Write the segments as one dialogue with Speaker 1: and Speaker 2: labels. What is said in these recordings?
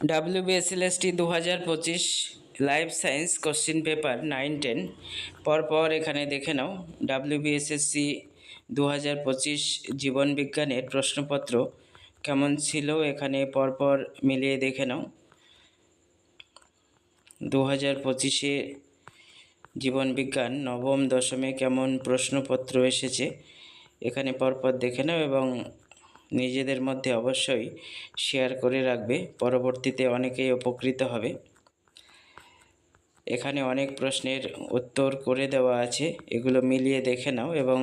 Speaker 1: WBSLST দু হাজার পঁচিশ life science question paper nine ten পরপর এখানে দেখে নাও। ডাব্লিউবিএসএসসি দু হাজার পঁচিশ জীবন বিজ্ঞানের প্রশ্নপত্র কেমন ছিল এখানে পরপর মিলিয়ে দেখে নাও। দু হাজার পঁচিশে জীবন বিজ্ঞান নবম দশমে কেমন প্রশ্নপত্র এসেছে এখানে পরপর দেখে নাও এবং নিজেদের মধ্যে অবশ্যই শেয়ার করে রাখবে। পরবর্তীতে অনেকেই উপকৃত হবে। এখানে অনেক প্রশ্নের উত্তর করে দেওয়া আছে। এগুলো মিলিয়ে দেখে নাও এবং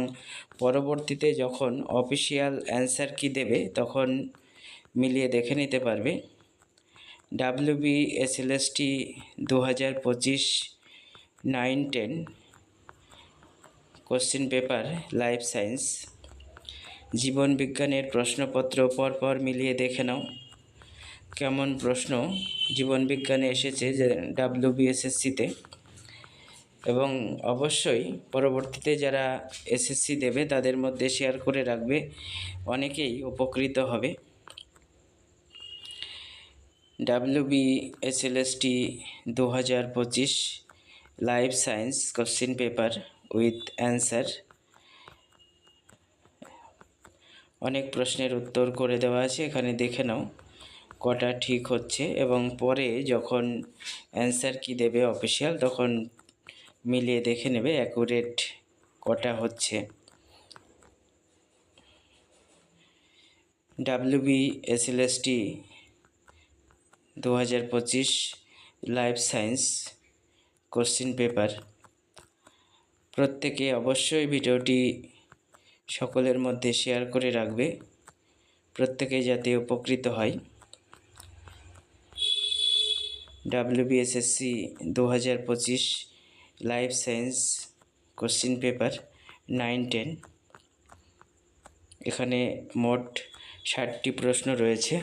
Speaker 1: পরবর্তীতে যখন অফিসিয়াল অ্যান্সার কি দেবে, তখন মিলিয়ে দেখে নিতে পারবে। ডাব্লিউবি এসএলএসটি দু হাজার পঁচিশ nine ten question paper life science জীবন বিজ্ঞানের প্রশ্নপত্র পরপর মিলিয়ে দেখে নাও। কেমন প্রশ্ন? জীবন বিজ্ঞানে এসেছে যে ডাব্লিউবিএসএসসিতে এবং অবশ্যই পরবর্তীতে যারা এসএসসি দেবে, তাদের মধ্যে শেয়ার করে রাখবে। অনেকেই উপকৃত হবে। ডাব্লিউবিএসএলএসটি দু হাজার পঁচিশ, life science question paper with answer. অনেক প্রশ্নের উত্তর করে দেওয়া আছে, এখানে দেখে নাও। কটা ঠিক হচ্ছে এবং পরে যখন অ্যান্সার কি দেবে অফিসিয়াল, তখন মিলিয়ে দেখে নেবে অ্যাকুরেট কটা হচ্ছে। ডাব্লিউবি এসএলএসটি দু হাজার পঁচিশ লাইফ সায়েন্স কোশ্চিন পেপার। প্রত্যেকে অবশ্যই ভিডিওটি সকলের মধ্যে শেয়ার করে রাখবে। প্রত্যেকে যাতে উপকৃত হয়। ডাব্লিউবিএসএসসি দু হাজার পঁচিশ life science question paper nine ten এখানে মোট ষাটটি প্রশ্ন রয়েছে।